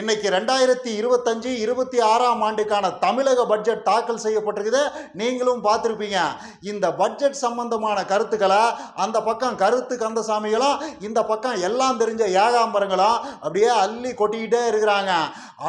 இன்னைக்கு ரெண்டாயிரத்தி இருபத்தஞ்சு இருபத்தி ஆறாம் ஆண்டுக்கான தமிழக பட்ஜெட் தாக்கல் செய்யப்பட்டிருக்குது. நீங்களும் பார்த்துருப்பீங்க. இந்த பட்ஜெட் சம்பந்தமான கருத்துக்களை அந்த பக்கம் கருத்து கந்தசாமிகளும் இந்த பக்கம் எல்லாம் தெரிஞ்ச ஏகாம்பரங்களும் அப்படியே அள்ளி கொட்டிக்கிட்டே இருக்கிறாங்க.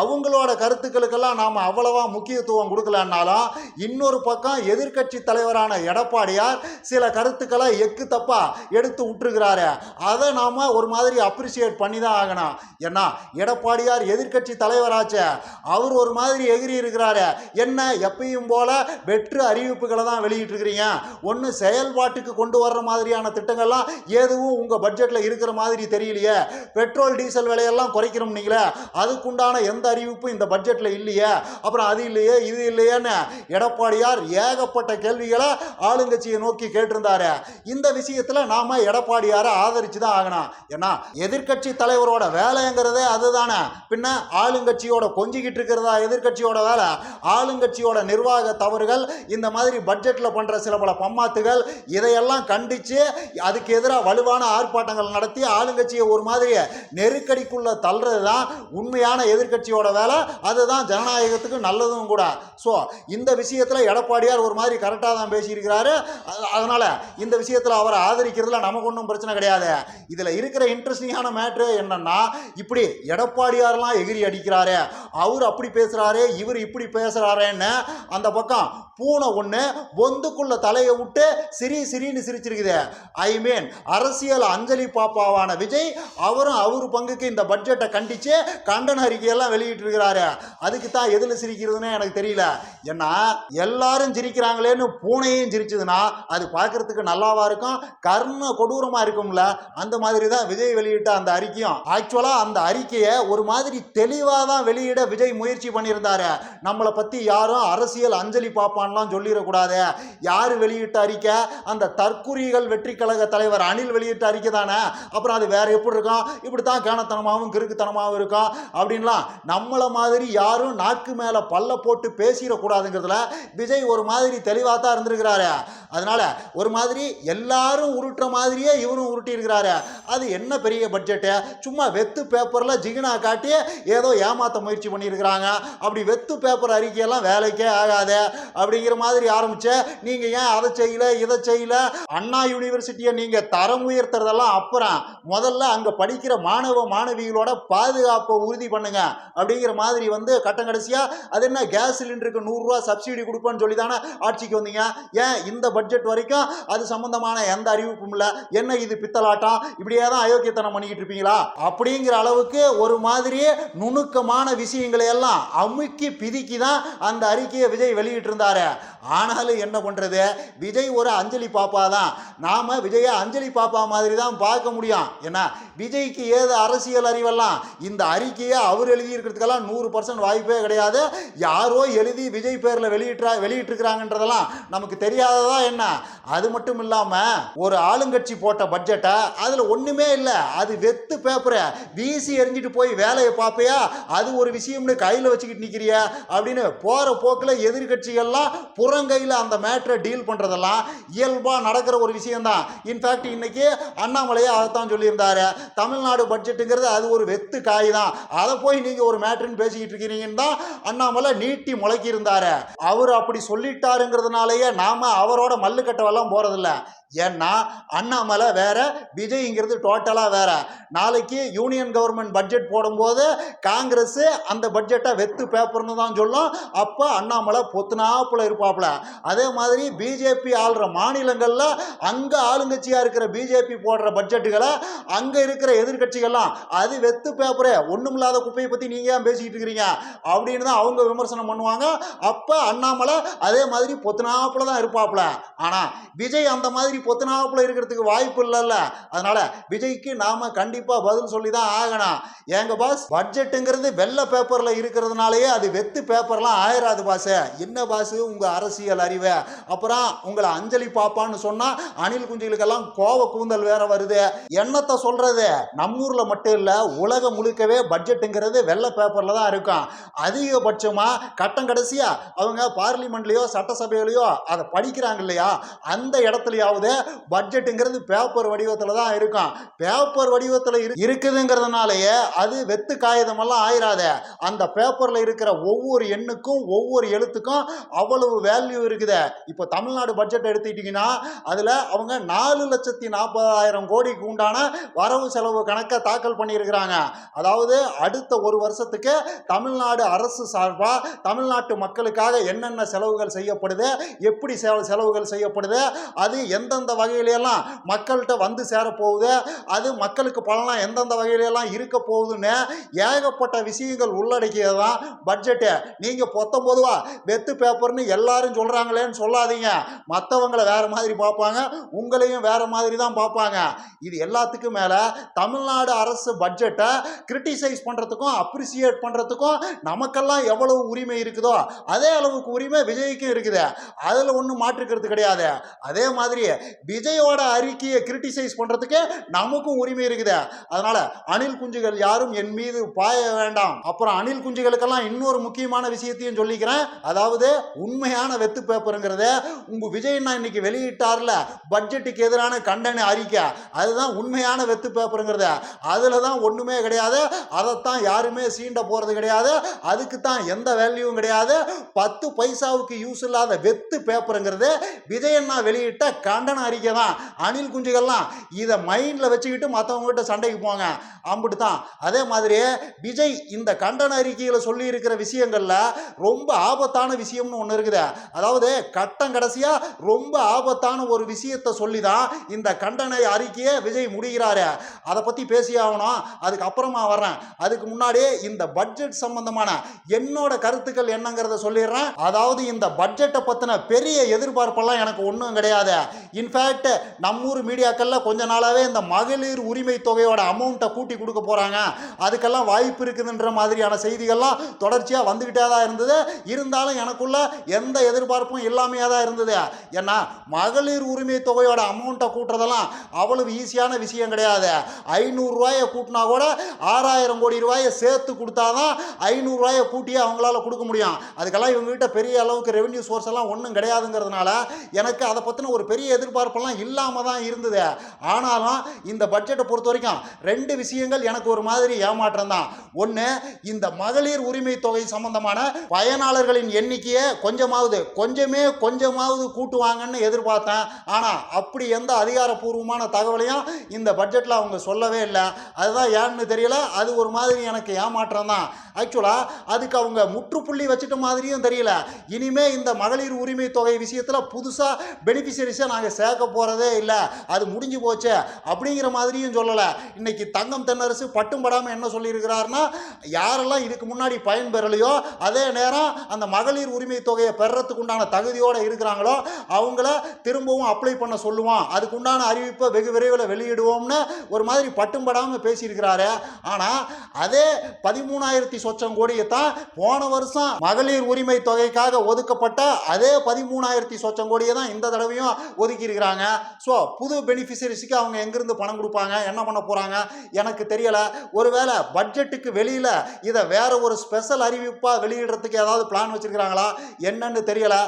அவங்களோட கருத்துக்களுக்கெல்லாம் நாம் அவ்வளவா முக்கியத்துவம் கொடுக்கலன்னாலும் இன்னொரு பக்கம் எதிர்க்கட்சி தலைவரான எடப்பாடியார் சில கருத்துக்களை எக்கு தப்பா எடுத்து விட்டுருக்கிறாரு. அதை நாம் ஒரு மாதிரி அப்ரிசியேட் பண்ணி தான் ஆகணும். ஏன்னா எடப்பாடியார் எதிர்க்கட்சி தலைவராச்சே. அவர் ஒரு மாதிரி எகிரி இருக்கிறாரு. என்ன எப்பயும் போல வெற்று அறிவிப்புகளை தான் வெளியிட்டிருக்கிறீங்க. ஒன்று செயல்பாட்டுக்கு கொண்டு வர்ற மாதிரியான திட்டங்கள்லாம் எதுவும் உங்கள் பட்ஜெட்டில் இருக்கிற மாதிரி தெரியலையே. பெட்ரோல் டீசல் விலையெல்லாம் குறைக்கிறோம் நீங்களே. அதுக்குண்டான எந்த அறிவிப்பும் இந்த பட்ஜெட்டில் இல்லையே. அப்புறம் அது இல்லையே இது இல்லையேன்னு எடப்பாடியார் ஏகப்பட்ட கேள்விகளை ஆளுங்கட்சியை நோக்கி கேட்டிருந்தாரு. இந்த விஷயத்தில் நாம் எடப்பாடியாரை ஆதரிச்சு தான் ஆகணும். ஏன்னா எதிர்க்கட்சி தலைவரோட வேலைங்கிறதே அதுதானே. பின்ன ஆளுங்கட்சியோட கொஞ்சிக்கிட்டு இருக்கிறதா? எதிர்க்கட்சியோட வேலை. ஆளுங்கட்சியோட நிர்வாக தவறுகள் இந்த மாதிரி பட்ஜெட்டில் பண்ணுற சில பல பம்மாத்துகள் இதையெல்லாம் கண்டித்து அதுக்கு எதிராக வலுவான ஆர்ப்பாட்டங்கள் நடத்தி ஆளுங்கட்சியை ஒரு மாதிரி நெருக்கடிக்குள்ள தள்ளுறது தான் உண்மையான எதிர்கட்சியோட வேலை. அதுதான் ஜனநாயகத்துக்கு நல்லதும் கூட. ஸோ இந்த விஷயத்தில் எடப்பாடியார் ஒரு மாதிரி கரெக்டாக தான் பேசியிருக்கிறாரு. அதனால் அதனால இந்த விஷயத்தில் அவரை ஆதரிக்கிறதுல நமக்கு ஒன்றும் பிரச்சனை கிடையாது. இதில் இருக்கிற இன்ட்ரெஸ்டிங்கான மேட்ரு என்னன்னா இப்படி எடப்பாடியார்லாம் எகிரி அடிக்கிறாரே. அவர் அப்படி பேசுறாரே இவர் இப்படி பேசுகிறாரேன்னு அந்த பக்கம் பூனை ஒன்று பொந்துக்குள்ள தலையை விட்டு சிரி சிரின்னு சிரிச்சிருக்குது. ஐ மீன் அரசியல் அஞ்சலி பாப்பாவான விஜய் அவரும் அவர் பங்குக்கு இந்த பட்ஜெட்டை கண்டித்து கண்டன அறிக்கையெல்லாம் வெளியிட்டு இருக்கிறாரு அதுக்கு தான் எதில் சிரிக்கிறதுன்னு எனக்கு தெரியல. ஏன்னா எல்லாரும் சிரிக்கிறாங்களேன்னு பூனையும் சிரிச்சதுன்னா அது பார்க்கறதுக்கு நல்லாவா இருக்கும்? கர்ண கொடூரமாக இருக்கும்ல? அந்த மாதிரி தான் விஜய் வெளியிட்ட அந்த அறிக்கையும். ஆக்சுவலாக அந்த அறிக்கையை ஒரு மாதிரி தெளிவாக தான் வெளியிட விஜய் முயற்சி பண்ணியிருந்தாரு. நம்மளை பற்றி யாரும் அரசியல் அஞ்சலி போவான்லாம் சொல்லிடக்கூடாது. யார் வெளியிட்ட அறிக்கை? அந்த தற்குறிகள் வெற்றி கழக தலைவர் அணில் வெளியிட்ட அறிக்கை தானே. அப்புறம் அது வேற எப்படி இருக்கும்? இப்படி தான் கேனத்தனமாகவும் கிறுக்குத்தனமாகவும் இருக்கும். அப்படின்லாம் நம்மளை மாதிரி யாரும் நாக்கு மேலே பல்ல போட்டு பேசிடக்கூடாதுங்கிறதுல விஜய் ஒரு மாதிரி தெளிவாக தான் இருந்திருக்கிறாரு. அதனால ஒரு மாதிரி எல்லாரும் உருட்டுற மாதிரியே இவரும் உருட்டியிருக்கிறாரு. அது என்ன பெரிய பட்ஜெட்டு? சும்மா வெத்து பேப்பரில் ஜிகினா காட்டி ஏதோ ஏமாற்ற முயற்சி பண்ணியிருக்கிறாங்க. அப்படி வெத்து பேப்பர் அறிக்கையெல்லாம் வேலைக்கே ஆகாது. அப்படிங்கிற மாதிரி ஆரம்பிச்ச நீங்கள் ஏன் அதை செய்யல இதை செய்யல? அண்ணா யூனிவர்சிட்டியை நீங்கள் தரம் உயர்த்துறதெல்லாம் அப்புறம் முதல்ல அங்கே படிக்கிற மாணவ மாணவிகளோட பாதுகாப்பை உறுதி பண்ணுங்க. அப்படிங்கிற மாதிரி வந்து கட்டம் கடைசியா அது என்ன கேஸ் சிலிண்டருக்கு நூறுரூவா சப்சிடி கொடுப்பேன்னு சொல்லி தானே ஆட்சிக்கு வந்தீங்க? ஏன் இந்த பட்ஜெட் வரைக்கும் அது சம்பந்தமான எந்த அறிவிப்பும் இல்லை? என்ன இது பித்தலாட்டம்? இப்படியே தான் அயோக்கியத்தனம் பண்ணிக்கிட்டு இருப்பீங்களா? அப்படிங்கிற அளவுக்கு ஒரு மாதிரி நுணுக்கமான விஷயங்களை எல்லாம் அமுக்கி பிதுக்கி தான் அந்த அறிக்கையை விஜய் வெளியிட்டிருந்தாரு. ஆனாலும் என்ன பண்ணுறது விஜய் ஒரு அஞ்சலி பாப்பா தான். நாம் விஜயை அஞ்சலி பாப்பா மாதிரி தான் பார்க்க முடியும். ஏன்னா விஜய்க்கு ஏது அரசியல் அறிவெல்லாம்? இந்த அறிக்கையை அவர் எழுதியிருக்கிறதுக்கெல்லாம் நூறு பர்சன்ட் வாய்ப்பே கிடையாது. யாரோ எழுதி விஜய் பேரில் வெளியிட்டா வெளியிட்டிருக்கிறாங்கன்றதெல்லாம் நமக்கு தெரியாததா என்ன? அது மட்டும் இல்லாமல் ஒரு ஆளுங்கட்சி போட்ட பட்ஜெட்டை அதில் ஒன்றுமே இல்லை. அது வெத்து பேப்பரை வீசி எரிஞ்சிட்டு போய் வேலையை பார்ப்பையா அது ஒரு விஷயம்னு கையில் வச்சுக்கிட்டு நிற்கிறியா அப்படின்னு போகிற போக்கில் எதிர்கட்சிகள்லாம் புறங்கையில் அந்த மேட்ரை டீல் பண்ணுறதெல்லாம் இயல்பாக நடக்கிற ஒரு விஷயம்தான். இன்ஃபேக்ட் இன்றைக்கி அண்ணாமலையே அதைத்தான் சொல்லியிருந்தாரு. தமிழ்நாடு பட்ஜெட்டுங்கிறது அது ஒரு வெத்து காய் தான் அதை போய் நீங்கள் ஒரு மேட்ருன்னு பேசிக்கிட்டு இருக்கிறீங்கன்னு தான் அண்ணாமலை நீட்டி முளைக்கி இருந்தார் அவர் அப்படி சொல்லிட்டாருங்கிறதுனாலயே நாம் அவரோட மல்லுக்கட்டவெல்லாம் போகிறதில்ல ஏன்னா அண்ணாமலை வேற விஜய்ங்கிறது டோட்டலாக வேற. நாளைக்கு யூனியன் கவர்மெண்ட் பட்ஜெட் போடும்போது காங்கிரஸ் அந்த பட்ஜெட்டை வெத்து பேப்பர்னு தான் சொல்லும். அப்போ அண்ணாமலை பொத்துனாப்புல இருப்பாப்புல. அதே மாதிரி பிஜேபி ஆள்ற மாநிலங்களில் அங்கே ஆளுங்கட்சியாக இருக்கிற பிஜேபி போடுற பட்ஜெட்டுகளை அங்கே இருக்கிற எதிர்க்கட்சிகள்லாம் அது வெத்து பேப்பரே ஒன்றுமில்லாத குப்பையை பற்றி நீங்கள் ஏன் பேசிக்கிட்டு இருக்கிறீங்க? அப்படின்னு தான் அவங்க விமர்சனம் பண்ணுவாங்க. அப்போ அண்ணாமலை அதே மாதிரி பொத்துனாப்புல தான் இருப்பாப்புல. ஆனால் விஜய் அந்த மாதிரி பொத்தனாப்புல இருக்கிறதுக்கு வாய்ப்பு இல்லைல்ல. அதனால விஜய்க்கு நாம கண்டிப்பாக பதில் சொல்லி தான் ஆகணும். ஏங்க பாஸ் பட்ஜெட்டுங்கிறது வெள்ளை பேப்பரில் இருக்கிறதுனாலயே அது வெத்து பேப்பர்லாம் ஆயிராது பாஸ் என்ன பாஸ் உங்கள் அரசியல் அறிவு. அப்புறம் உங்களை அஞ்சலி பாப்பான்னு சொன்னால் அணில் குஞ்சுகளுக்கெல்லாம் கோவ கூந்தல் வேற வருது. என்னத்தை சொல்றது? நம்மூரில் மட்டும் இல்லை உலகம் முழுக்கவே பட்ஜெட்டுங்கிறது வெள்ளை பேப்பரில் தான் இருக்கும். அதிகபட்சமாக கட்டம் கடைசியாக அவங்க பார்லிமெண்ட்லயோ சட்டசபையிலையோ அதை படிக்கிறாங்க இல்லையா? அந்த இடத்துலையாவது பட்ஜெட்டுங்கிறது பேப்பர் வடிவத்தில் தான் இருக்கும். பேப்பர் வடிவத்தில் இரு இருக்குதுங்கிறதுனாலயே அது வெத்து காகிதமெல்லாம் ஆயிராத. அந்த பேப்பரில் இருக்கிற ஒவ்வொரு எண்ணுக்கும் ஒவ்வொரு எழுத்துக்கும் அவ்வளவு வேல்யூ இருக்குது. இப்போ தமிழ்நாடு பட்ஜெட் எடுத்துக்கிட்டிங்கன்னா அதில் அவங்க நாலு லட்சத்தி நாற்பதாயிரம் கோடிக்கு உண்டான வரவு செலவு கணக்கை தாக்கல் பண்ணியிருக்கிறாங்க. அதாவது அடுத்த ஒரு வருஷத்துக்கு தமிழ்நாடு அரசு சார்பாக தமிழ்நாட்டு மக்களுக்காக என்னென்ன செலவுகள் செய்யப்படுது எப்படி செலவுகள் செய்யப்படுது அது எந்த எந்தெந்த வகையிலெல்லாம் மக்கள்கிட்ட வந்து சேரப்போகுது அது மக்களுக்கு பலனாக எந்தெந்த வகையிலெல்லாம் இருக்க போகுதுன்னு ஏகப்பட்ட விஷயங்கள் உள்ளடக்கியது தான் பட்ஜெட்டு நீங்கள் பொத்தம்போதுவா வெத்து பேப்பர்னு எல்லாரும் சொல்கிறாங்களேன்னு சொல்லாதீங்க. மற்றவங்களை வேறு மாதிரி பார்ப்பாங்க உங்களையும் வேறு மாதிரி தான் பார்ப்பாங்க. இது எல்லாத்துக்கும் மேலே தமிழ்நாடு அரசு பட்ஜெட்டை கிரிட்டிசைஸ் பண்ணுறதுக்கும் அப்ரிசியேட் பண்ணுறதுக்கும் நமக்கெல்லாம் எவ்வளவு உரிமை இருக்குதோ அதே அளவுக்கு உரிமை விஜய்க்கும் இருக்குது. அதில் ஒன்றும் மாற்றுக்கிறது கிடையாது. அதே மாதிரி விஜயோட அறிக்கையை கிரிட்டிசைஸ் பண்ணுறதுக்கு நமக்கும் உரிமை இருக்குது. அதனால் அணில் குஞ்சுகள் யாரும் என் மீது பாய வேண்டாம். அப்புறம் அணில் குஞ்சுகளுக்கெல்லாம் இன்னொரு முக்கியமான விஷயத்தையும் சொல்லிக்கிறேன். அதாவது உண்மையான வெத்து பேப்பருங்கிறத உங்கள் விஜய் இன்னைக்கு வெளியிட்டார்ல பட்ஜெட்டுக்கு எதிரான கண்டன அறிக்கை. அதுதான் உண்மையான வெத்து பேப்பருங்கிறத. அதில் தான் ஒன்றுமே கிடையாது. அதைத்தான் யாருமே சீண்ட போகிறது கிடையாது. அதுக்கு தான் எந்த வேல்யூவும் கிடையாது. பத்து பைசாவுக்கு யூஸ் இல்லாத வெத்து பேப்பருங்கிறது விஜயண்ணா வெளியிட்ட கண்டன அறிக்கை தான். அணில் குஞ்சுகள்லாம் இதை மைண்டில் வச்சுக்கிட்டு மற்றவங்ககிட்ட சண்டைக்கு போங்க. அம்பிட்டு தான். அதே மாதிரி விஜய் இந்த கண்டன அறிக்கையில் சொல்லி இருக்கிற விஷயங்களில் ரொம்ப ஆபத்தான விஷயம்னு ஒன்று இருக்குது. அதாவது கட்டம் கடைசியாக ரொம்ப ஆபத்தான ஒரு விஷயத்தை சொல்லி தான் இந்த கண்டன அறிக்கையை விஜய் முடிகிறாரு அதை பற்றி பேசி ஆகணும். அதுக்கு அப்புறமா வர்றேன். அதுக்கு முன்னாடியே இந்த பட்ஜெட் சம்பந்தமான என்னோட கருத்துக்கள் என்னங்கிறத சொல்லிடுறேன். அதாவது இந்த பட்ஜெட்டை பற்றின பெரிய எதிர்பார்ப்பெல்லாம் எனக்கு ஒன்றும் கிடையாது. இன்ஃபேக்ட் நம்மூர் மீடியாக்களில் கொஞ்ச நாளாகவே இந்த மகளிர் உரிமை தொகையோட அமௌண்ட்டை கூட்டி கொடுக்க போகிறாங்க அதுக்கெல்லாம் வாய்ப்பு இருக்குதுன்ற மாதிரியான செய்திகள்லாம் தொடர்ச்சியாக வந்துக்கிட்டே தான் இருந்தது. இருந்தாலும் எனக்குள்ள எந்த எதிர்பார்ப்பும் இல்லாமையாக தான் இருந்தது. ஏன்னா மகளிர் உரிமை தொகையோட அமௌண்ட்டை கூட்டுறதெல்லாம் அவ்வளவு ஈஸியான விஷயம் கிடையாது. ஐநூறுரூவாயை கூட்டினா கூட ஆறாயிரம் கோடி ரூபாயை சேர்த்து கொடுத்தாதான் ஐநூறுரூவாயை கூட்டியே அவங்களால கொடுக்க முடியும். அதுக்கெல்லாம் இவங்ககிட்ட பெரிய அளவுக்கு ரெவென்யூ சோர்ஸ் எல்லாம் ஒன்றும் கிடையாதுங்கிறதுனால எனக்கு அதை பற்றின ஒரு பெரிய எதிர்ப்பு எதிர்பார்ப்பெல்லாம் இல்லாமல் தான் இருந்தது. ஆனாலும் இந்த பட்ஜெட்டை பொறுத்த வரைக்கும் ரெண்டு விஷயங்கள் எனக்கு ஒரு மாதிரி ஏமாற்றம் தான். ஒன்று இந்த மகளிர் உரிமை தொகை சம்பந்தமான பயனாளர்களின் எண்ணிக்கையை கொஞ்சமாவது கொஞ்சமே கொஞ்சமாவது கூட்டுவாங்கன்னு எதிர்பார்த்தேன். ஆனால் அப்படி எந்த அதிகாரப்பூர்வமான தகவலையும் இந்த பட்ஜெட்டில் அவங்க சொல்லவே இல்லை. அதுதான் ஏன்னு தெரியல அது ஒரு மாதிரி எனக்கு ஏமாற்றம் தான். ஆக்சுவலாக அதுக்கு அவங்க முற்றுப்புள்ளி வச்சுட்ட மாதிரியும் தெரியல. இனிமே இந்த மகளிர் உரிமை தொகை விஷயத்தில் புதுசாக பெனிஃபிஷரிஸை நாங்கள் சேர்க்க போகிறதே இல்லை. அது முடிஞ்சு போச்சு அப்படிங்கிற மாதிரியும் சொல்லலை. இன்னைக்கு தங்கம் தென்னரசு பட்டும் படாமல் என்ன சொல்லியிருக்கிறாருன்னா யாரெல்லாம் இதுக்கு முன்னாடி பயன்பெறலையோ அதே நேரம் அந்த மகளிர் உரிமை தொகையை பெறறதுக்கு உண்டான தகுதியோடு இருக்கிறாங்களோ அவங்கள திரும்பவும் அப்ளை பண்ண சொல்லுவோம் அதுக்குண்டான அறிவிப்பை வெகு விரைவில் வெளியிடுவோம்னு ஒரு மாதிரி பட்டும் படாமல் பேசியிருக்கிறாரு. ஆனால் அதே பதிமூணாயிரத்தி சொச்சம் கோடியை தான் போன வருஷம் மகளிர் உரிமை தொகைக்காக ஒதுக்கப்பட்ட அதே பதிமூணாயிரத்தி சொச்சம் கோடியை தான் இந்த தடவையும் ஒதுக்கி இருக்கிறாங்க ஸோ புது பெனிஃபிஷரிஸுக்கு அவங்க எங்கிருந்து பணம் கொடுப்பாங்க? என்ன பண்ண போகிறாங்க எனக்கு தெரியலை. ஒருவேளை பட்ஜெட்டுக்கு வெளியில் இதை வேற ஒரு ஸ்பெஷல் அறிவிப்பாக வெளியிடுறதுக்கு ஏதாவது பிளான் வச்சுருக்கிறாங்களா? என்னன்னு தெரியலை.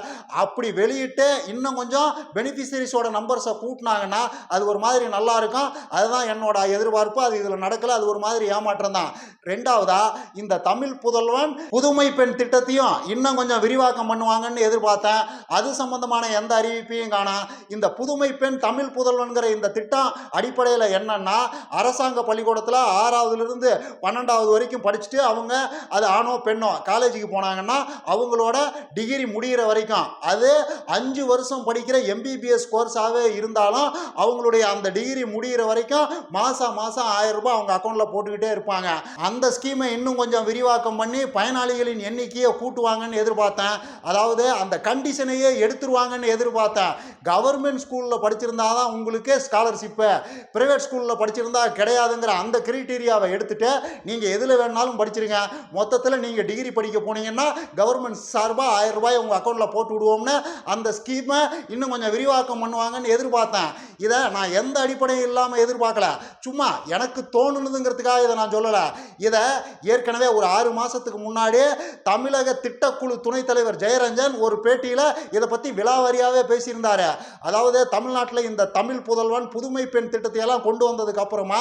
அப்படி வெளியிட்டு இன்னும் கொஞ்சம் பெனிஃபிஷரிஸோட நம்பர்ஸை கூட்டினாங்கன்னா அது ஒரு மாதிரி நல்லா இருக்கும். அதுதான் என்னோட எதிர்பார்ப்பு. அது இதில் நடக்கலை. அது ஒரு மாதிரி ஏமாற்றம் தான். ரெண்டாவதா இந்த தமிழ் புதல்வன் புதுமை பெண் திட்டத்தையும் இன்னும் கொஞ்சம் விரிவாக்கம் பண்ணுவாங்கன்னு எதிர்பார்த்தேன். அது சம்பந்தமான எந்த அறிவிப்பையும் காணோம் இந்த புதுமை பெண் தமிழ் புதல்வன்கிற இந்த திட்டம் அடிப்படையில் என்னன்னா அரசாங்க பள்ளிக்கூடத்தில் ஆறாவதுலேருந்து பன்னெண்டாவது வரைக்கும் படிச்சுட்டு அவங்க அது ஆணோ பெண்ணோ காலேஜுக்கு போனாங்கன்னா அவங்களோட டிகிரி முடிகிற வரைக்கும் அது அஞ்சு வருஷம் படிக்கிற எம்பிபிஎஸ் கோர்ஸாகவே இருந்தாலும் அவங்களுடைய அந்த டிகிரி முடிகிற வரைக்கும் மாதம் மாதம் ஆயிரம் ரூபாய் அவங்க அக்கௌண்ட்டில் போட்டுக்கிட்டே இருப்பாங்க. அந்த ஸ்கீமை இன்னும் கொஞ்சம் விரிவாக்கம் பண்ணி பயனாளிகளின் எண்ணிக்கையை கூட்டுவாங்கன்னு எதிர்பார்த்தேன். அதாவது அந்த கண்டிஷனையே எடுத்துருவாங்கன்னு எதிர்பார்த்தேன். கவர்மெண்ட் ஸ்கூலில் படிச்சிருந்தா தான் உங்களுக்கு ஸ்காலர்ஷிப்பை ப்ரைவேட் ஸ்கூலில் படிச்சிருந்தா கிடையாதுங்கிற அந்த கிரைட்டீரியாவை எடுத்துட்டு நீங்கள் எதில் வேணாலும் படிச்சிருங்க. மொத்தத்தில் நீங்கள் டிகிரி படிக்க போனீங்கன்னா கவர்மெண்ட் சார்பாக ஆயிரம் ரூபாய் உங்கள் அக்கௌண்ட்டில் போட்டு விடுவோம்னு அந்த ஸ்கீமை இன்னும் கொஞ்சம் விரிவாக்கம் பண்ணுவாங்கன்னு எதிர்பார்த்தேன். இதை நான் எந்த அடிப்படையும் இல்லாமல் எதிர்பார்க்கல. சும்மா எனக்கு தோணுனதுங்கிறதுக்காக இதை நான் சொல்லலை. இதை ஏற்கனவே ஒரு ஆறு மாதத்துக்கு முன்னாடியே தமிழக திட்டக்குழு துணைத் தலைவர் ஜெயரஞ்சன் ஒரு பேட்டியில் இதை பற்றி விலாவாரியாகவே பேசியிருந்தாரு. அதாவது அதாவது தமிழ்நாட்டில் இந்த தமிழ் புதல்வன் புதுமை பெண் திட்டத்தை எல்லாம் கொண்டு வந்ததுக்கு அப்புறமா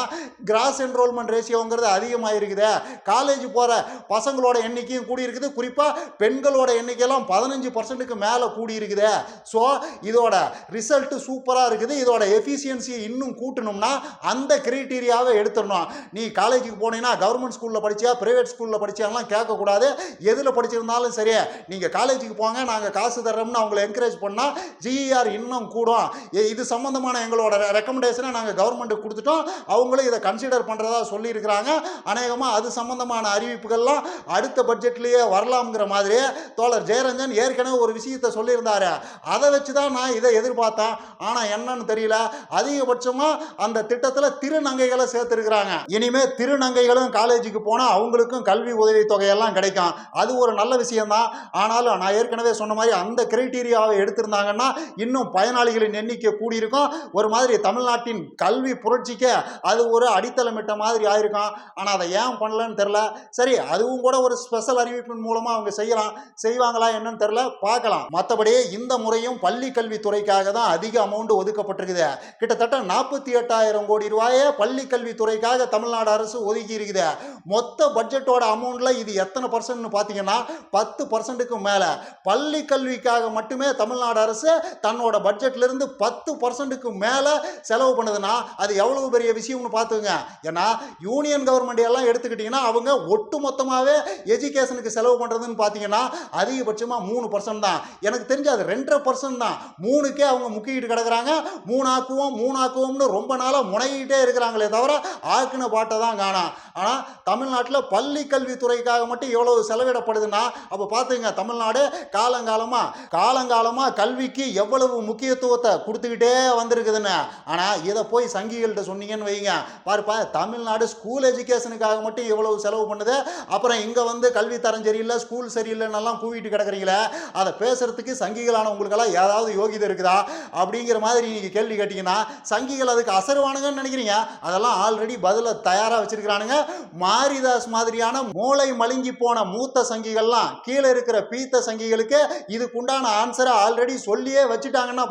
கிராஸ் என்ரோல்மெண்ட் ரேஷியோங்கிறது அதிகமாயிருக்குது. காலேஜ் போகிற பசங்களோட எண்ணிக்கையும் கூடி இருக்குது குறிப்பாக பெண்களோட எண்ணிக்கையெல்லாம் பதினஞ்சு பர்சன்ட்டுக்கு மேலே கூடி இருக்குது ஸோ இதோட ரிசல்ட்டு சூப்பராக இருக்குது. இதோட எஃபிஷியன்சியை இன்னும் கூட்டணும்னா அந்த கிரைட்டீரியாவை எடுத்துடணும். நீ காலேஜுக்கு போனீங்கன்னா கவர்மெண்ட் ஸ்கூலில் படிச்சியா ப்ரைவேட் ஸ்கூலில் படிச்சாலாம் கேட்கக்கூடாது. எதில் படிச்சிருந்தாலும் சரி நீங்கள் காலேஜுக்கு போங்க நாங்கள் காசு தர்றோம்னு அவங்கள என்கரேஜ் பண்ணால் ஜிஇஆர் இன்னும் கூடும். இ- இது சம்மந்தமான எங்களோட ரெக்கமெண்டேஷனை நாங்கள் கவர்மெண்ட்டுக்கு கொடுத்துட்டோம். அவங்களும் இதை கன்சிடர் பண்ணுறதா சொல்லியிருக்கிறாங்க. அநேகமாக அது சம்மந்தமான அறிவிப்புகள்லாம் அடுத்த பட்ஜெட்லேயே வரலாம்ங்கிற மாதிரி தோழர் ஜெயரஞ்சன் ஏற்கனவே ஒரு விஷயத்தை சொல்லியிருந்தாரு. அதை வச்சு தான் நான் இதை எதிர்பார்த்தேன். ஆனால் என்னன்னு தெரியல. அதிகபட்சமாக அந்த திட்டத்தில் திருநங்கைகளை சேர்த்துருக்குறாங்க. இனிமேல் திருநங்கைகளும் காலேஜுக்கு போனால் அவங்களுக்கும் கல்வி உதவித்தொகையெல்லாம் கிடைக்கும். அது ஒரு நல்ல விஷயம்தான். ஆனாலும் நான் ஏற்கனவே சொன்ன மாதிரி அந்த கிரைட்டீரியாவை எடுத்திருந்தாங்கன்னா இன்னும் பயனாளிகள் ஆசிரியரின் எண்ணிக்கை கூடியிருக்கும். ஒரு மாதிரி தமிழ்நாட்டின் கல்வி புரட்சிக்கு அது ஒரு அடித்தளமிட்ட மாதிரி ஆயிருக்கும். ஆனால் அதை ஏன் பண்ணலன்னு தெரில சரி அதுவும் கூட ஒரு ஸ்பெஷல் அறிவிப்பின் மூலமாக அவங்க செய்யலாம். செய்வாங்களா என்னன்னு தெரில பார்க்கலாம். மற்றபடி இந்த முறையும் பள்ளி கல்வித்துறைக்காக தான் அதிக அமௌண்ட் ஒதுக்கப்பட்டிருக்குது. கிட்டத்தட்ட நாற்பத்தி எட்டாயிரம் கோடி ரூபாயை பள்ளி கல்வித்துறைக்காக தமிழ்நாடு அரசு ஒதுக்கி இருக்குது. மொத்த பட்ஜெட்டோட அமௌண்ட்ல இது எத்தனை பர்சன்ட்னு பார்த்தீங்கன்னா பத்து பர்சன்ட்டுக்கு மேலே. பள்ளி கல்விக்காக மட்டுமே தமிழ்நாடு அரசு தன்னோட பட்ஜெட்ல இருந்து பத்து பர்சன்ட்டுக்கு மேலே செலவு பண்ணுதுன்னா அது எவ்வளவு பெரிய விஷயம்னு பார்த்துங்க ஏன்னா யூனியன் கவர்மெண்ட் எல்லாம் எடுத்துக்கிட்டிங்கன்னா அவங்க ஒட்டு மொத்தமாகவே எஜுகேஷனுக்கு செலவு பண்ணுறதுன்னு பார்த்தீங்கன்னா அதிகபட்சமாக மூணு பர்சன்ட் தான். எனக்கு தெரிஞ்சு அது ரெண்டரை பர்சன்ட் தான். மூணுக்கே அவங்க முக்கிட்டு கிடக்குறாங்க. மூணாக்குவோம் மூணாக்குவோம்னு ரொம்ப நாளாக முனையிட்டே இருக்கிறாங்களே தவிர ஆக்குன பாட்டை தான் காணோம். ஆனால் தமிழ்நாட்டில் பள்ளி கல்வித்துறைக்காக மட்டும் எவ்வளவு செலவிடப்படுதுன்னா அப்போ பார்த்துங்க தமிழ்நாடு காலங்காலமாக காலங்காலமாக கல்விக்கு எவ்வளவு முக்கியத்துவத்தை கொடுத்துக்கிட்டே வந்திருக்குதுன்னு. ஆனால் இதை போய் சங்கிகள்கிட்ட சொன்னீங்கன்னு வைங்க. பாருப்பா தமிழ்நாடு ஸ்கூல் எஜுகேஷனுக்காக மட்டும் இவ்வளவு செலவு பண்ணுது. அப்புறம் இங்கே வந்து கல்வி தரம் சரியில்லை ஸ்கூல் சரியில்லைன்னெல்லாம் கூவிட்டு கிடக்குறீங்களே அதை பேசுறதுக்கு சங்கிகளான உங்களுக்கெல்லாம் ஏதாவது யோகிதை இருக்குதா? அப்படிங்கிற மாதிரி நீங்கள் கேள்வி கேட்டிங்கன்னா சங்கிகள் அதுக்கு அசருவானுங்கன்னு நினைக்கிறீங்க. அதெல்லாம் ஆல்ரெடி பதிலை தயாராக வச்சிருக்கிறானுங்க. மாரிதாஸ் மாதிரியான மூளை மழுங்கி போன மூத்த சங்கிகள்லாம் கீழே இருக்கிற பீத்த சங்கிகளுக்கு இதுக்குண்டான ஆன்சரை ஆல்ரெடி சொல்லியே வச்சுட்டாங்கன்னா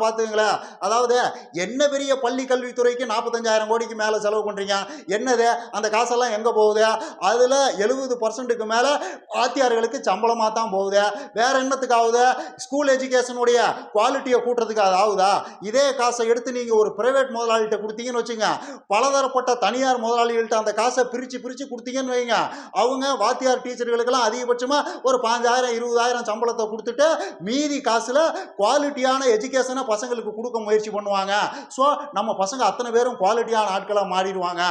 பார்த்துங்களேன் அதாவது என்ன பெரிய பள்ளி கல்வித்துறைக்கு நாற்பத்தஞ்சாயிரம் கோடிக்கு மேலே செலவு பண்ணுறீங்க என்னது? அந்த காசெல்லாம் எங்கே போகுது? அதில் எழுபது பர்சன்ட்டுக்கு மேலே வாத்தியார்களுக்கு சம்பளமாக தான் போகுது. வேற என்னத்துக்கு ஆகுது ஸ்கூல் எஜுகேஷனுடைய குவாலிட்டியை கூட்டுறதுக்கு அது ஆகுதா? இதே காசை எடுத்து நீங்கள் ஒரு பிரைவேட் முதலாளிகிட்ட கொடுத்தீங்கன்னு வச்சுங்க. பலதரப்பட்ட தனியார் முதலாளிகள்கிட்ட அந்த காசை பிரித்து பிரித்து கொடுத்தீங்கன்னு வைங்க. அவங்க வாத்தியார் டீச்சர்களுக்கெல்லாம் அதிகபட்சமாக ஒரு பாஞ்சாயிரம் இருபதாயிரம் சம்பளத்தை கொடுத்துட்டு மீதி காசில் குவாலிட்டியான எஜுகேஷனை பசங்களுக்கு கொடுக்க முயற்சி பண்ணுவாங்க. ஸோ நம்ம பசங்க அத்தனை பேரும் குவாலிட்டியான ஆட்களாக மாறிடுவாங்க.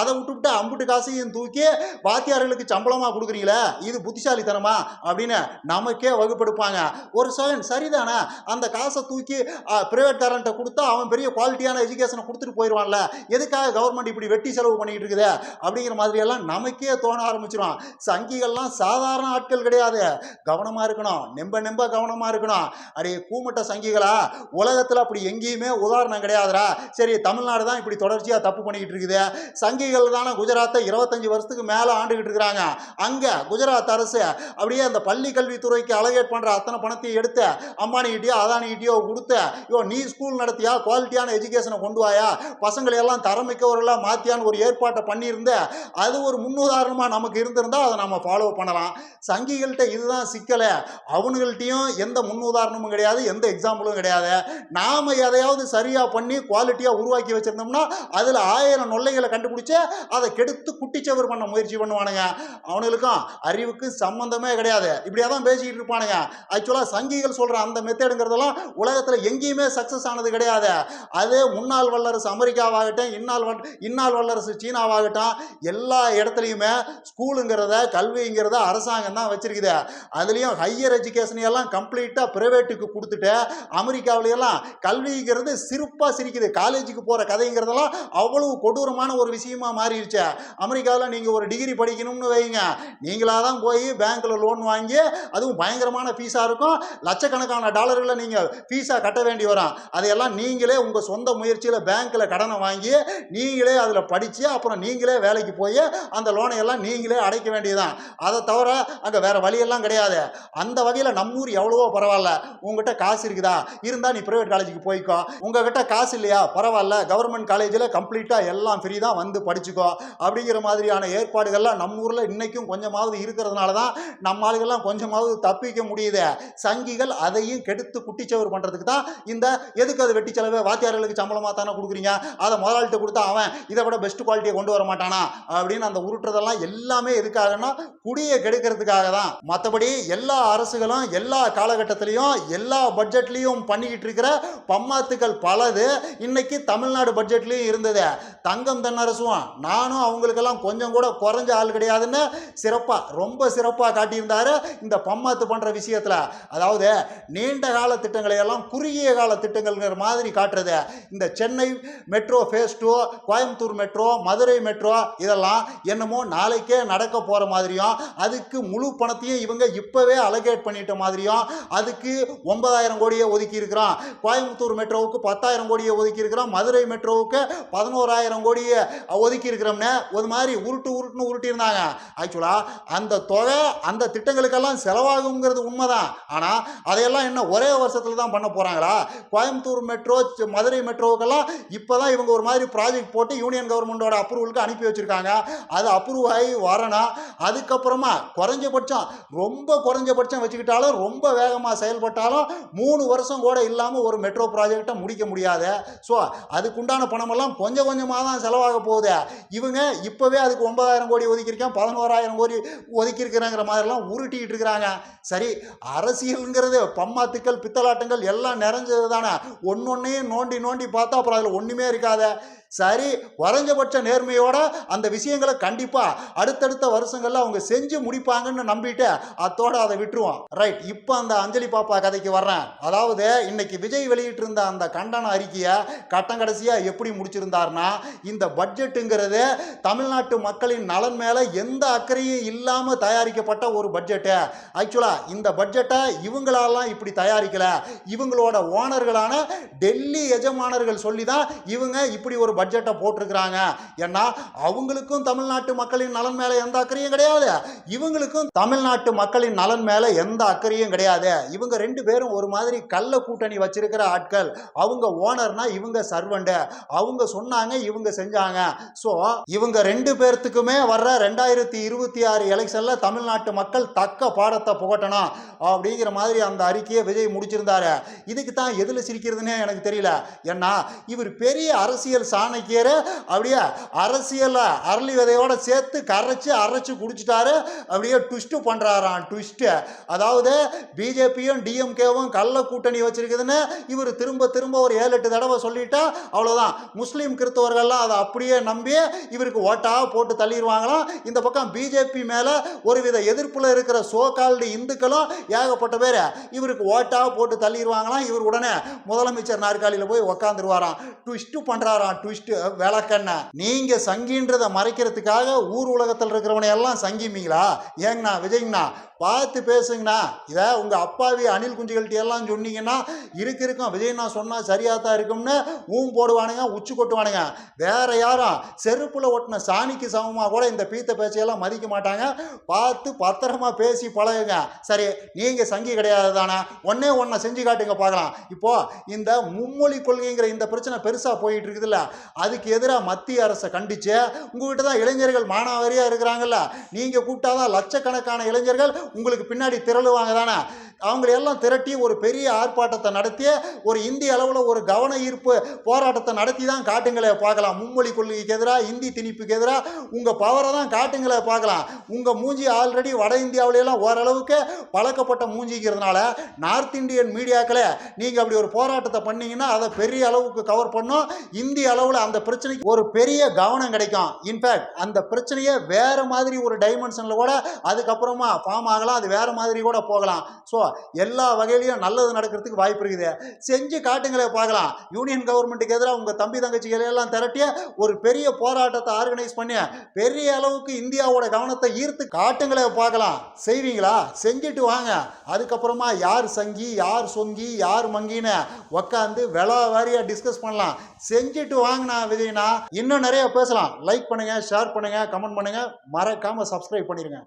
அதை விட்டுவிட்டு அம்புட்டு காசையும் தூக்கி வாத்தியார்களுக்கு சம்பளமாக கொடுக்குறீங்களே இது புத்திசாலித்தனமா? அப்படின்னு நமக்கே வகுப்பெடுப்பாங்க. ஒரு செகண்ட் சரிதானே? அந்த காசை தூக்கி பிரைவேட் கொடுத்தா அவன் பெரிய குவாலிட்டியான எஜுகேஷனை கொடுத்துட்டு போயிடுவான்ல. எதுக்காக கவர்மெண்ட் இப்படி வெட்டி செலவு பண்ணிக்கிட்டு இருக்குது? அப்படிங்கிற மாதிரியெல்லாம் நமக்கே தோண ஆரம்பிச்சிடும் சங்கிகள்லாம் சாதாரண ஆட்கள் கிடையாது. கவனமாக இருக்கணும். நெம்ப நெம்ப கவனமாக இருக்கணும். அடைய கூமட்ட சங்கிகளா உலகத்தில் அப்படி எங்கேயுமே உதாரணம் கிடையாதுடா. சரி தமிழ்நாடு தான் இப்படி தொடர்ச்சியாக தப்பு பண்ணிக்கிட்டு இருக்குது. சங்கிகள் தானே குஜராத்தை இருபத்தஞ்சி வருஷத்துக்கு மேலே ஆண்டுகிட்டு இருக்கிறாங்க. அங்கே குஜராத் அரசு அப்படியே அந்த பள்ளி கல்வித்துறைக்கு அலகேட் பண்ணுற அத்தனை பணத்தையும் எடுத்து அம்பானிகிட்டயோ அதானிகிட்டயோ கொடுத்து ஐயோ நீ ஸ்கூல் நடத்தியா? குவாலிட்டியான எஜுகேஷனை கொண்டு வாயா? பசங்களை எல்லாம் தரமிக்கவர்களாக மாற்றியான்னு ஒரு ஏற்பாட்டை பண்ணியிருந்து அது ஒரு முன்னுதாரணமாக நமக்கு இருந்திருந்தால் அதை நம்ம ஃபாலோ பண்ணலாம். சங்கிகள்கிட்ட இதுதான் சிக்கலை. அவனுங்கள்ட்டையும் எந்த முன்னுதாரணமும் கிடையாது எந்த எக்ஸாம்பிளும் கிடையாது. நான் நாம் எதையாவது சரியாக பண்ணி குவாலிட்டியாக உருவாக்கி வச்சுருந்தோம்னா அதில் ஆயிரம் நொல்லைகளை கண்டுபிடிச்சு அதை கெடுத்து குட்டிச்சவர் பண்ண முயற்சி பண்ணுவானுங்க. அவனுங்களுக்கும் அறிவுக்கும் சம்மந்தமே கிடையாது. இப்படியே தான் பேசிக்கிட்டு இருப்பானுங்க. ஆக்சுவலாக சங்கிகள் சொல்கிற அந்த மெத்தேடுங்கிறதெல்லாம் உலகத்தில் எங்கேயுமே சக்ஸஸ் ஆனது கிடையாது. அது முன்னாள் வல்லரசு அமெரிக்காவாகட்டும் இந்நாள் வல் இந்நாள் வல்லரசு சீனாவாகட்டும் எல்லா இடத்துலையுமே ஸ்கூலுங்கிறத கல்விங்கிறத அரசாங்கம் தான் வச்சிருக்குது. அதுலேயும் ஹையர் எஜுகேஷன் எல்லாம் கம்ப்ளீட்டாக ப்ரைவேட்டுக்கு கொடுத்துட்டு அமெரிக்காவிலையெல்லாம் கல்விங்கிறது சிறப்பாக சிரிக்குது. காலேஜுக்கு போகிற கதைங்கிறதெல்லாம் அவ்வளவு கொடூரமான ஒரு விஷயமா மாறிடுச்சு. அமெரிக்காவில் நீங்கள் ஒரு டிகிரி படிக்கணும்னு வைங்க. நீங்களாக தான் போய் பேங்க்கில் லோன் வாங்கி அதுவும் பயங்கரமான ஃபீஸாக இருக்கும். லட்சக்கணக்கான டாலர்களை நீங்கள் ஃபீஸாக கட்ட வேண்டி வரும். அதையெல்லாம் நீங்களே உங்கள் சொந்த முயற்சியில் பேங்க்கில் கடனை வாங்கி நீங்களே அதில் படித்து அப்புறம் நீங்களே வேலைக்கு போய் அந்த லோனை எல்லாம் நீங்களே அடைக்க வேண்டியதுதான். அதை தவிர அங்கே வேறு வழியெல்லாம் கிடையாது. அந்த வகையில் நம்மூர் எவ்வளவோ பரவாயில்ல. உங்ககிட்ட காசு இருக்குதா? இருந்தால் நீ ப்ரைவேட் காலேஜ் காலேஜுக்கு போய்க்கோ. உங்ககிட்ட காசு இல்லையா? பரவாயில்ல. கவர்மெண்ட் காலேஜில் கம்ப்ளீட்டாக எல்லாம் ஃப்ரீ தான் வந்து படிச்சுக்கோ. அப்படிங்கிற மாதிரியான ஏற்பாடுகள்லாம் நம்ம ஊரில் இன்னைக்கும் கொஞ்சமாவது இருக்கிறதுனால தான் நம்ம ஆளுகள்லாம் கொஞ்சமாவது தப்பிக்க முடியுது. சங்கிகள் அதையும் கெடுத்து குட்டிச்சவர் பண்ணுறதுக்கு தான் இந்த எதுக்கு அது வெட்டி செலவு? வாத்தியார்களுக்கு சம்பளமாக தானே கொடுக்குறீங்க? அதை முதலாளிட்ட கொடுத்தா அவன் இதை விட பெஸ்ட் குவாலிட்டியை கொண்டு வர மாட்டானா? அப்படின்னு அந்த உருட்டுறதெல்லாம் எல்லாமே எதுக்காகனா குடியை கெடுக்கிறதுக்காக தான். மற்றபடி எல்லா அரசுகளும் எல்லா காலகட்டத்திலையும் எல்லா பட்ஜெட்லேயும் பண்ணிக்கிட்டு இருக்கிற பம்மாத்துக்கள் பலது. இன்னைக்கு தமிழ்நாடு பட்ஜெட்லேயும் இருந்தது. தங்கம் தென்னரசும் நானும் அவங்களுக்கெல்லாம் கொஞ்சம் கூட குறைஞ்ச ஆள் கிடையாதுன்னு சிறப்பாக ரொம்ப சிறப்பாக காட்டியிருந்தாரு இந்த பம்மாத்து பண்ணுற விஷயத்தில். அதாவது நீண்ட கால திட்டங்களை எல்லாம் குறுகிய கால திட்டங்கள்ங்கிற மாதிரி காட்டுறது. இந்த Chennai metro phase two Coimbatore metro Madurai metro இதெல்லாம் என்னமோ நாளைக்கே நடக்க போகிற மாதிரியும் அதுக்கு முழு பணத்தையும் இவங்க இப்போவே அலகேட் பண்ணிட்ட மாதிரியும் அதுக்கு ஒன்பதாயிரம் கோடியை ஒதுக்கி இருக்கிறோம் கோயம்புத்தூர் மெட்ரோவுக்கு பத்தாயிரம் கோடியை ஒதுக்கி இருக்கிறோம் மதுரை மெட்ரோவுக்கு பதினோராயிரம் கோடியை ஒதுக்கி இருக்கிறோம்னு ஒரு மாதிரி உருட்டு உருட்டுன்னு உருட்டியிருந்தாங்க. ஆக்சுவலாக அந்த தொகை அந்த திட்டங்களுக்கெல்லாம் செலவாகுங்கிறது உண்மைதான். ஆனால் அதையெல்லாம் என்ன ஒரே வருஷத்தில் தான் பண்ண போகிறாங்களா கோயம்புத்தூர் மெட்ரோ மதுரை மெட்ரோவுக்கெல்லாம் இப்போ தான் இவங்க ஒரு மாதிரி ப்ராஜெக்ட் போட்டு யூனியன் கவர்மெண்டோட அப்ரூவலுக்கு அனுப்பி வச்சுருக்காங்க. அது அப்ரூவ் ஆகி வரணும் அதுக்கப்புறமா குறைஞ்சபட்சம் ரொம்ப குறைஞ்சபட்சம் வச்சுக்கிட்டாலும் ரொம்ப வேகமாக செயல்பட்டாலும் மூணு வருஷம் கூட இல்லாமல் ஒரு மெட்ரோ ப்ராஜெக்டை முடிக்க முடியாது? ஸோ அதுக்குண்டான பணமெல்லாம் கொஞ்சம் கொஞ்சமாக தான் செலவாக போகுது. இவங்க இப்போவே அதுக்கு ஒன்பதாயிரம் கோடி ஒதுக்கியிருக்கேன் பதினோராயிரம் கோடி ஒதுக்கியிருக்கிறேங்கிற மாதிரிலாம் உருட்டிக்கிட்டு இருக்கிறாங்க. சரி அரசியலுங்கிறது பம்மாத்துக்கள் பித்தலாட்டங்கள் எல்லாம் நிறைஞ்சது தானே ஒன்று ஒன்றையும் நோண்டி நோண்டி பார்த்தா அப்புறம் அதில் ஒன்றுமே இருக்காது. சரி குறைஞ்சபட்ச நேர்மையோட அந்த விஷயங்களை கண்டிப்பாக அடுத்தடுத்த வருஷங்களில் அவங்க செஞ்சு முடிப்பாங்கன்னு நம்பிட்டு அத்தோட அதை விட்டுருவோம். ரைட் இப்போ அந்த அஞ்சலி பாப்பா கதைக்கு வர்றேன். அதாவது இன்னைக்கு விஜய் வெளியிட்டிருந்த அந்த கண்டன அறிக்கையை கட்டம் கடைசியாக எப்படி முடிச்சிருந்தாருன்னா இந்த பட்ஜெட்டுங்கிறது தமிழ்நாட்டு மக்களின் நலன் மேலே எந்த அக்கறையும் இல்லாமல் தயாரிக்கப்பட்ட ஒரு பட்ஜெட்டு ஆக்சுவலாக இந்த பட்ஜெட்டை இவங்களாலாம் இப்படி தயாரிக்கலை. இவங்களோட ஓனர்களான டெல்லி எஜமானர்கள் சொல்லி தான் இவங்க இப்படி ஒரு பட்ஜெட்டை போட்டிருக்கிறாங்க. ஏன்னா அவங்களுக்கும் தமிழ்நாட்டு மக்களின் நலன் மேலே எந்த அக்கறையும் கிடையாது. இவங்களுக்கும் தமிழ்நாட்டு மக்களின் நலன் மேலே எந்த அக்கறையும் கிடையாது. இவங்க ரெண்டு பேரும் ஒரு மாதிரி கள்ள கூட்டணி வச்சிருக்கிற ஆட்கள். அவங்க ஓனர்னா இவங்க சர்வெண்ட். அவங்க சொன்னாங்க இவங்க செஞ்சாங்க. ஸோ இவங்க ரெண்டு பேர்த்துக்குமே வர்ற ரெண்டாயிரத்தி இருபத்தி ஆறு எலெக்ஷனில் தமிழ்நாட்டு மக்கள் தக்க பாடத்தை புகட்டணும் அப்படிங்கிற மாதிரி அந்த அறிக்கையை விஜய் முடிச்சிருந்தாரு. இதுக்கு தான் எதில் சிரிக்கிறதுனே எனக்கு தெரியல. ஏன்னா இவர் பெரிய அரசியல் சாணக்கியர் அப்படியே அரசியலை அரளி விதையோட சேர்த்து கரைச்சி அரைச்சு குடிச்சிட்டாரு. அப்படியே ட்விஸ்ட்டு பண்ணுறாராம் ட்விஸ்ட்டு அதாவது பிஜேபியும் டிஎம்கேவும் கள்ள கூட்டணி வச்சிருக்குதுன்னு இவர் திரும்ப திரும்ப ஒரு ஏழு எட்டு தடவை சொல்லிட்டா அவ்வளோதான் முஸ்லீம் கிறிஸ்தவர்கள்லாம் அதை அப்படியே நம்பி இவருக்கு ஓட்டாக போட்டு தள்ளிடுவாங்களாம். இந்த பக்கம் பிஜேபி மேலே ஒருவித எதிர்ப்பில் இருக்கிற சோகால்டு இந்துக்களும் ஏகப்பட்ட பேர் இவருக்கு ஓட்டாக போட்டு தள்ளிடுவாங்களாம். இவர் உடனே முதலமைச்சர் நாற்காலியில் போய் உக்காந்துருவாராம். ட்விஸ்ட்டு பண்ணுறாராம் ட்விஸ்ட்டு விளக்கண்ண நீங்கள் சங்கின்றதை மறைக்கிறதுக்காக ஊர் உலகத்தில் இருக்கிறவனை எல்லாம் சங்கிமீங்களா ஏங்கண்ணா விஜய்ங்கண்ணா பார்த்து பேசுங்கண்ணா. இதை உங்கள் அப்பாவி அணில் குஞ்சுகள்கிட்ட எல்லாம் சொன்னீங்கன்னா இருக்கு இருக்கும். விஜய்ண்ணா சொன்னால் சரியாக தான் இருக்கும்னு ஊம் போடுவானுங்க உச்சி கொட்டுவானுங்க. வேற யாரும் செருப்புல ஒட்டின சாணிக்கு சமமாக கூட இந்த பீத்த பேச்சையெல்லாம் மதிக்க மாட்டாங்க. பார்த்து பத்திரமா பேசி பழகுங்க. சரி நீங்கள் சங்கி கிடையாது தானே ஒன்னே ஒன்றை செஞ்சு காட்டுங்க பார்க்கலாம். இப்போ இந்த மும்மொழி கொள்கைங்கிற இந்த பிரச்சனை பெருசாக போயிட்டு இருக்குதுல்ல அதுக்கு எதிராக மத்திய அரசை கண்டிச்சு உங்ககிட்ட தான் இளைஞர்கள் மானாவாரியாக இருக்கிறாங்கல்ல நீங்கள் கூப்பிட்டாதான் லட்சக்கணக்கான இளைஞர்கள் உங்களுக்கு பின்னாடி திரளுவாங்க தானே. அவங்களையெல்லாம் திரட்டி ஒரு பெரிய ஆர்ப்பாட்டத்தை நடத்தி ஒரு இந்திய அளவில் ஒரு கவன ஈர்ப்பு போராட்டத்தை நடத்தி தான் காட்டுங்களே பார்க்கலாம். மும்மொழி கொள்கைக்கு எதிராக இந்தி திணிப்புக்கு எதிராக உங்கள் பவரை தான் காட்டுங்களே பார்க்கலாம். உங்கள் மூஞ்சி ஆல்ரெடி வட இந்தியாவிலையெல்லாம் ஓரளவுக்கு பழக்கப்பட்ட மூஞ்சிக்கிறதுனால நார்த் இந்தியன் மீடியாக்களே நீங்கள் அப்படி ஒரு போராட்டத்தை பண்ணீங்கன்னா அதை பெரிய அளவுக்கு கவர் பண்ணும். இந்திய அளவில் அந்த பிரச்சனைக்கு ஒரு பெரிய கவனம் கிடைக்கும். இன்ஃபேக்ட் அந்த பிரச்சனையை வேற மாதிரி ஒரு டைமென்ஷனில் கூட அதுக்கப்புறமா ஃபார்ம் ஆகலாம் அது வேற மாதிரி கூட போகலாம். ஸோ எல்லா வகையிலையும் நல்லது நடக்கிறதுக்கு வாய்ப்பு இருக்குது. செஞ்சு காட்டுங்களே பார்க்கலாம். யூனியன் கவர்மெண்ட்டுக்கு எதிராக உங்கள் தம்பி தங்கச்சிகளை எல்லாம் திரட்டிய ஒரு பெரிய போராட்டத்தை ஆர்கனைஸ் பண்ணி பெரிய அளவுக்கு இந்தியாவோட கவனத்தை ஈர்த்து காட்டுங்களே பார்க்கலாம். செய்வீங்களா? செஞ்சுட்டு வாங்க. அதுக்கப்புறமா யார் சங்கி யார் சொங்கி யார் மங்கின்னு உக்காந்து வில வாரியாக டிஸ்கஸ் பண்ணலாம். செஞ்சுட்டு வாங்க. வாங்கினா விஜய்னா இன்னும் நிறைய பேசலாம். லைக் பண்ணுங்க ஷேர் பண்ணுங்க கமெண்ட் பண்ணுங்க. மறக்காம சப்ஸ்கிரைப் பண்ணிருங்க.